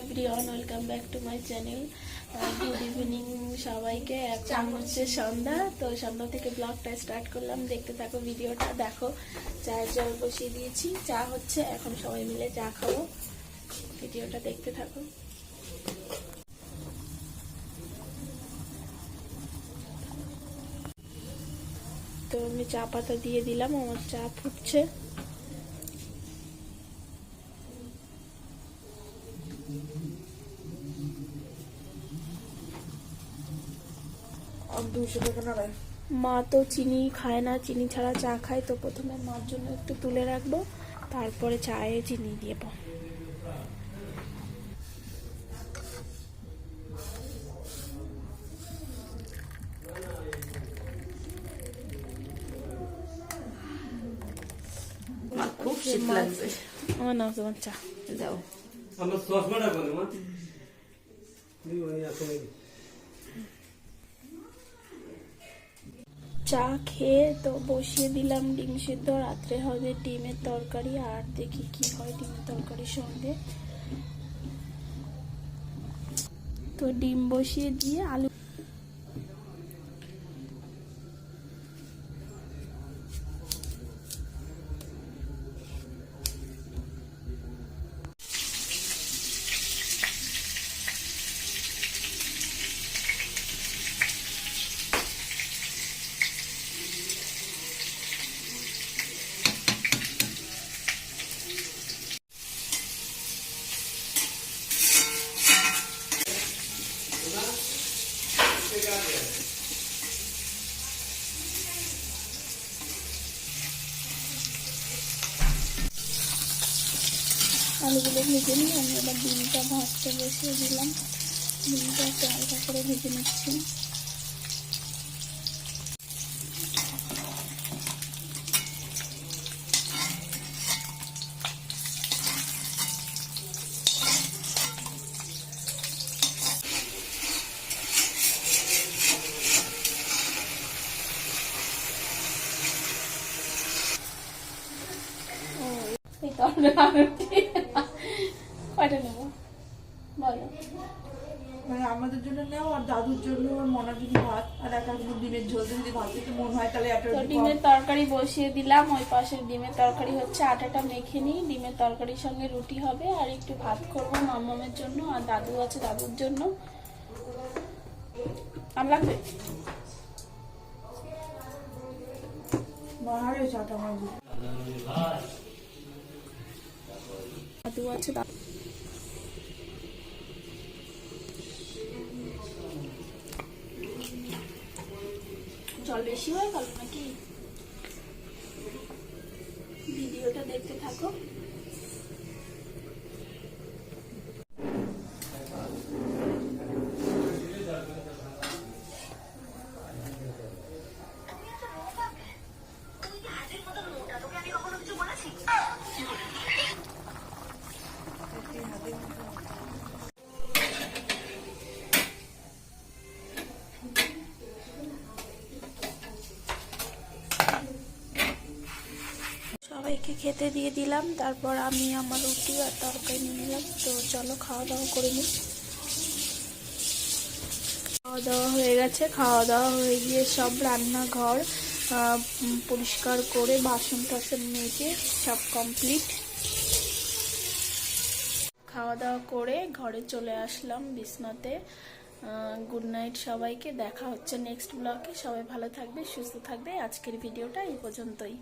Everyone welcome back to my channel good evening সবাইকে। এখন হচ্ছে সন্ধ্যা। তো সন্ধ্যা থেকে ব্লগটা স্টার্ট করলাম। দেখতে থাকো ভিডিওটা। দেখো চায়ের জল বসিয়ে দিয়েছি। চা হচ্ছে এখন সবাই মিলে চা খাব। ভিডিওটা দেখতে থাকো। তো আমি চা পাতা দিয়ে দিলাম। আমার চা ফুটছে। মা তো চিনি খায় না চিনি ছাড়া চা খায় তো প্রথমে মার জন্য একটু তুলে রাখব তারপরে চায়ে চিনি দিয়ে খুব শীত লাগছে। আমার নাম তোমার চা। যাও আমার চশমাটা করে মা দিই ওই এখন চা খেয়ে তো বসিয়ে দিলাম ডিম সিদ্ধ। রাত্রে হবে ডিমের তরকারি, আর দেখি কি হয় ডিমের তরকারির সঙ্গে। তো ডিম বসিয়ে দিয়ে আলু আলুগুলো ভেজে নিয়ে আমি এবার ডিমটা ভাজতে বসিয়ে দিলাম। ডিমটা একটু হালকা করে ভেজে নিচ্ছি ও এই তরকারি কয়টা নেব বলো মানে আমাদের জন্য নাও আর দাদুর জন্য মনার জন্য ভাত আর ডিমের ঝোল। যদি ভাত খেতে মন হয় তাহলে একটা ডিমের তরকারি বসিয়ে দিলাম ওই পাশে ডিমের তরকারি হচ্ছে আটাটা মেখে নিই। ডিমের তরকারির সঙ্গে রুটি হবে আর একটু ভাত করব মামামের জন্য আর দাদু আছে দাদুর জন্য। আর লাগবে? বাহারে চাটা আমার দাদু আছে জল বেশি হয়ে গেল নাকি? ভিডিওটা দেখতে থাকো। সবাইকে খেতে দিয়ে দিলাম। তারপর আমি আমার রুটি আর তরকারি নিয়ে নিলাম। তো চলো খাওয়া দাওয়া করে নিই। খাওয়া দাওয়া হয়ে গেছে। খাওয়া দাওয়া হয়ে গিয়ে সব রান্নাঘর পরিষ্কার করে বাসন টাসন মেজে সব কমপ্লিট খাওয়া দাওয়া করে ঘরে চলে আসলাম বিছনাতে। গুড নাইট সবাইকে। দেখা হচ্ছে নেক্সট ব্লগে সবাই ভালো থাকবে, সুস্থ থাকবে। আজকের ভিডিওটা এই পর্যন্তই।